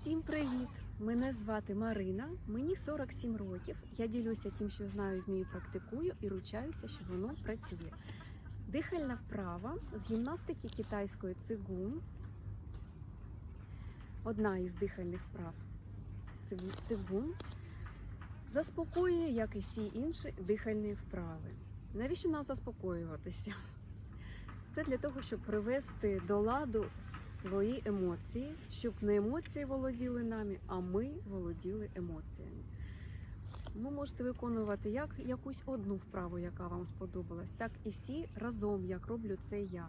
Всім привіт! Мене звати Марина, мені 47 років. Я ділюся тим, що знаю, вмію, практикую і ручаюся, що воно працює. Дихальна вправа з гімнастики китайської цигун. Одна із дихальних вправ цигун заспокоює, як і всі інші дихальні вправи. Навіщо нам заспокоюватися? Це для того, щоб привести до ладу свої емоції, щоб не емоції володіли нами, а ми володіли емоціями. Ви можете виконувати як якусь одну вправу, яка вам сподобалась, так і всі разом, як роблю це я.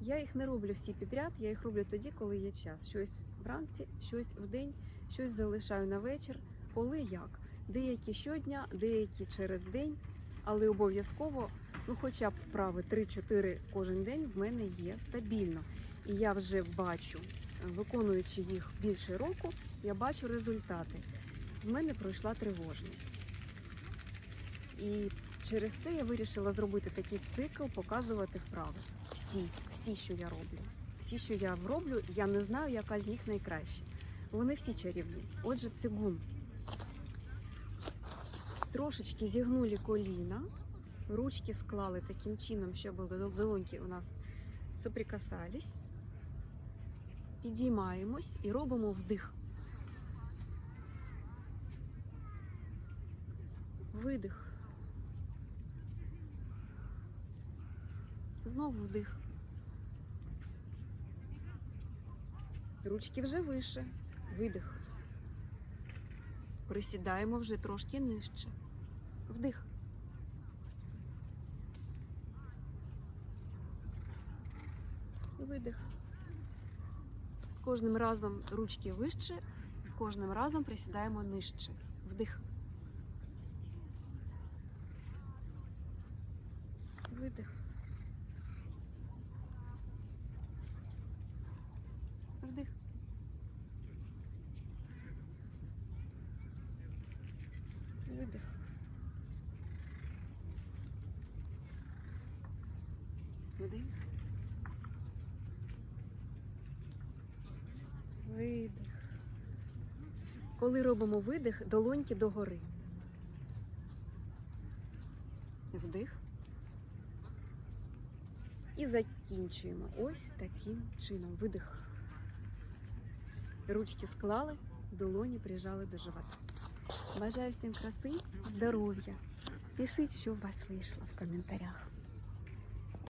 Я їх не роблю всі підряд, я їх роблю тоді, коли є час. Щось вранці, щось вдень, щось залишаю на вечір, коли як. Деякі щодня, деякі через день, але обов'язково ну хоча б вправи 3-4 кожен день в мене є стабільно. І я вже бачу, виконуючи їх більше року, я бачу результати. В мене пройшла тривожність. І через це я вирішила зробити такий цикл, показувати вправи. Всі, всі, що я роблю. Всі, що я роблю, я не знаю, яка з них найкраща. Вони всі чарівні. Отже, цигун. Трошечки зігнули коліна, ручки склали таким чином, щоб долоньки у нас соприкасались. Підіймаємось і робимо вдих. Видих. Знову вдих. Ручки вже вище. Видих. Присідаємо вже трошки нижче. Вдих. Видих. З кожним разом ручки вище, з кожним разом присідаємо нижче. Вдих. Видих. Вдих. Видих. Вдих. Видих. Коли робимо видих, долоньки догори. Вдих. І закінчуємо. Ось таким чином. Видих. Ручки склали, долоні прижали до живота. Бажаю всім краси, здоров'я. Пишіть, що у вас вийшло в коментарях.